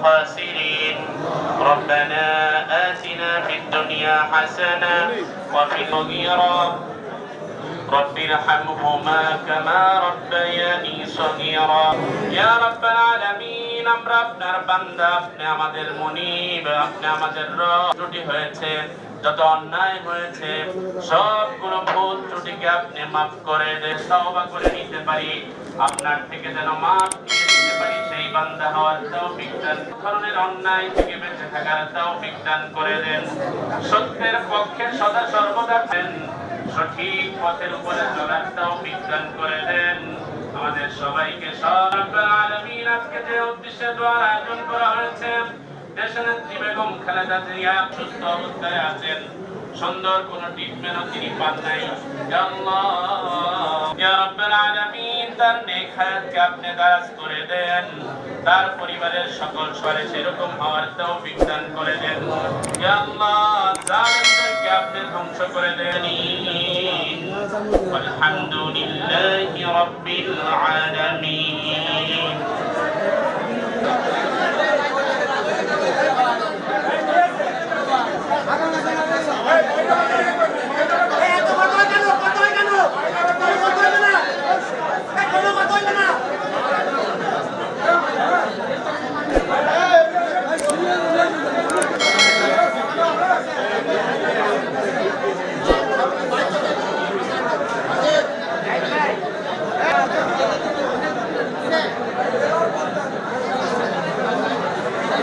الخاسرين ربنا آتنا في الدنيا حسنة وفي الغيرة رب ارحمهما كما ربياني صغيرا يا رب العالمين আমরা আপনার বান্দা আপনি আমাদের মুনিব আপনি আমাদের রব ত্রুটি হয়েছে যত অন্যায় হয়েছে সবগুলো ভুল ত্রুটিকে আপনি মাফ করে দেন তওবা করে নিতে পারি আপনার থেকে যেন মাফ নিয়ে নিতে পারি সেই বান্দা হওয়ার তৌফিক দান। ধরনের অন্যায় থেকে বেঁচে থাকার তৌফিক দান করে দেন। সত্যের পক্ষে সদা সর্বদা দেন সঠিক পথের উপরে চলার তৌফিক দান করে দেন। আমাদের সবাইকে সব আলমিন আজকে যে উদ্দেশ্যে দোয়ার আয়োজন করা হয়েছে বেগম খালেদা জিয়া সুস্থ অবস্থায় আছেন। সুন্দর কোন ট্রিটমেন্টও তিনি পান নাই। তার নেক হায়াতকে আপনি দাস করে দেন তার পরিবারের সকল সরে সেরকম হওয়ার তাও বিধান করে দেন। জালেমদেরকে আপনি ধ্বংস করে দেন। আলহামদুলিল্লাহ রব্বিল আলামিন।